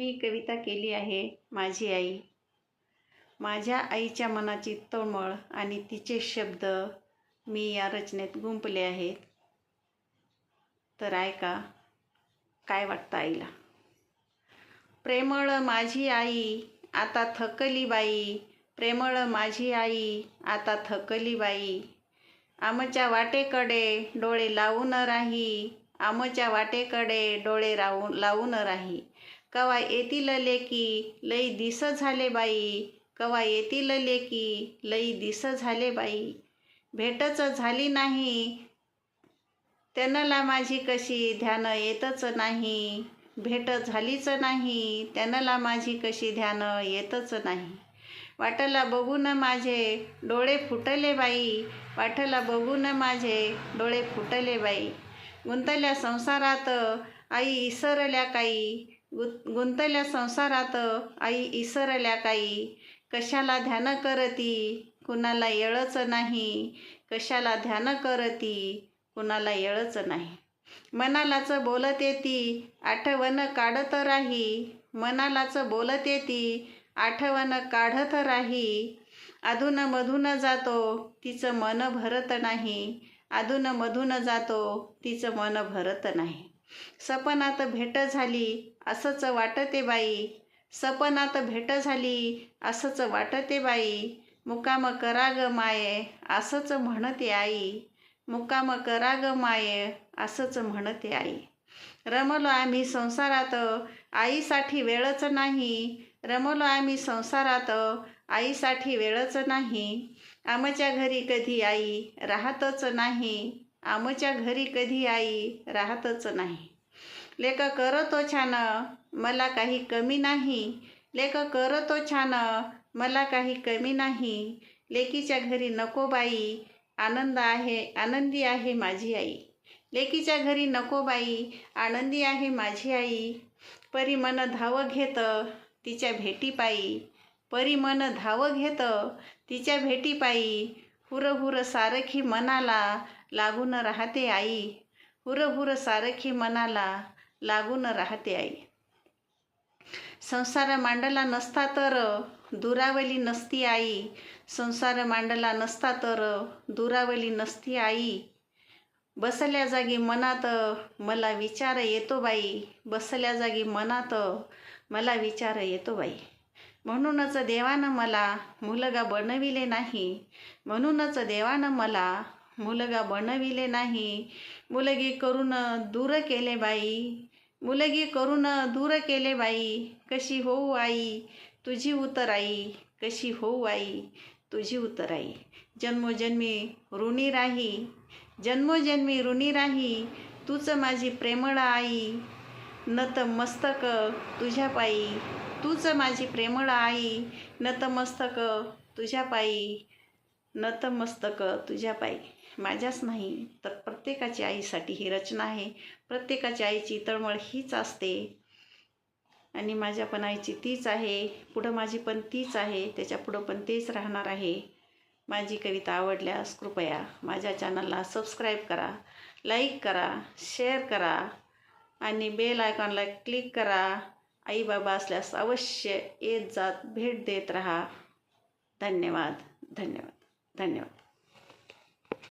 मी कविता केली आहे माझी आई. माझ्या आईच्या मनाची तळमळ आणि तिचे शब्द मी या रचनेत गुंपले आहेत. तर ऐका काय वाटतं आईला? प्रेमळ माझी आई आता थकली बाई. प्रेमळ माझी आई आता थकली बाई. आमच्या वाटेकडे डोळे लावून राही. आमच्या वाटेकडे डोळे राहून लावून राही. कवा येतील लेकी लई दिस झाले बाई. कवा येतील लेकी लई दिस झाले बाई. भेटच झाली नाही. त्यानला माझी कशी ध्यान येतच नाही. भेट झालीच नाही. त्यानला माझी कशी ध्यान येतच नाही. वाटला बघून माझे डोळे फुटले बाई. वाटला बघून माझे डोळे फुटले बाई. गुंतल्या संसारात आई इसरल्या काही. गु गुंतल्या संसारात आई इसरल्या काही कशाला ध्यान करती? कुणाला येळच नाही. कशाला ध्यान करती? कुणाला येळच नाही. मनालाच बोलत येती आठवण काढत राही. मनालाच बोलत येती आठवण काढत राही. अधून मधून जातो तिचं मन भरत नाही. अधून मधून जातो तिचं मन भरत नाही. सपनात भेट झाली असंच वाटते बाई. सपनात भेट झाली असंच वाटते बाई. मुकाम करा ग माये असंच म्हणते आई. मुकाम करा ग माये असंच म्हणते आई. रमलो आम्ही संसारात आईसाठी वेळच नाही. रमलो आम्ही संसारात आईसाठी वेळच नाही. आमच्या घरी कधी आई राहतच नाही. आमच्या घरी कधी आई राहतच नाही. लेख करतो छान मला काही कमी नाही. लेख करतो छान मला काही कमी नाही. लेकीच्या घरी नको बाई आनंद आहे आनंदी आहे माझी आई. लेकीच्या घरी नको बाई आनंदी आहे माझी आई. परी मन धाव घेत तिच्या भेटी पायी परी मन धाव घेत तिच्या भेटी पायी हुरहुर सारखी मनाला लागून राहते आई. हुरहुर सारखी मनाला लागून राहते आई. संसार मांडला नसता तर दुरावली नसती आई. संसार मांडला नसता तर दुरावली नसती आई. बसल्या जागी मनात मला विचार येतो बाई. बसल्या जागी मनात मला विचार येतो बाई. म्हणूनच देवानं मला मुलगा बनविले नाही. म्हणूनच देवानं मला मुलगा बनविले नाही. मुलगी करून दूर केले बाई. मुलगी करून दूर केले बाई. कशी होऊ आई? तुझी उतराई कशी होऊ आई? तुझी उतराई जन्मोजन्मी ऋणी राही. जन्मोजन्मी ऋणी राही. तूच माझी प्रेमळ आई. नत मस्तक तुझ्या पायी. तूच माझी प्रेमळ आई. नतमस्तक तुझ्या पायी. नतमस्तक तुझ्या पायी. माझ्याच नाही तर प्रत्येकाची आईसाठी ही रचना आहे. प्रत्येकाची आईची तळमळ हीच असते. आणि माझ्या पण आईची तीच आहे. पुढं माझी पण तीच आहे. त्याच्या पुढं पण तेच राहणार आहे. माझी कविता आवडल्यास कृपया माझ्या चॅनलला सबस्क्राईब करा लाईक करा शेअर करा. आणि बेल आयकॉनला क्लिक करा. आई बाबा असल्यास अवश्य येत जात भेट देत राहा. धन्यवाद. धन्यवाद. धन्यवाद.